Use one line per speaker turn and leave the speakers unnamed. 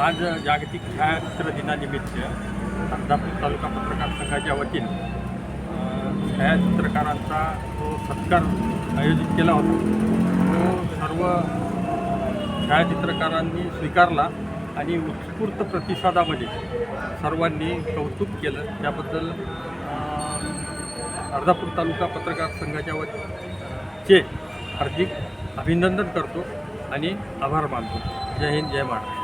आज जागतिक छायाचित्र दिनानिमित्त अर्धापूर तालुका पत्रकार संघाच्या वतीनं छायाचित्रकारांचा जो सत्कार आयोजित केला होता तो सर्व छायाचित्रकारांनी स्वीकारला आणि उत्स्फूर्त प्रतिसादामध्ये सर्वांनी कौतुक केलं. त्याबद्दल अर्धापूर तालुका पत्रकार संघाच्या वतीचे हार्दिक अभिनंदन करतो आणि आभार मानतो. जय हिंद जय महाराष्ट्र.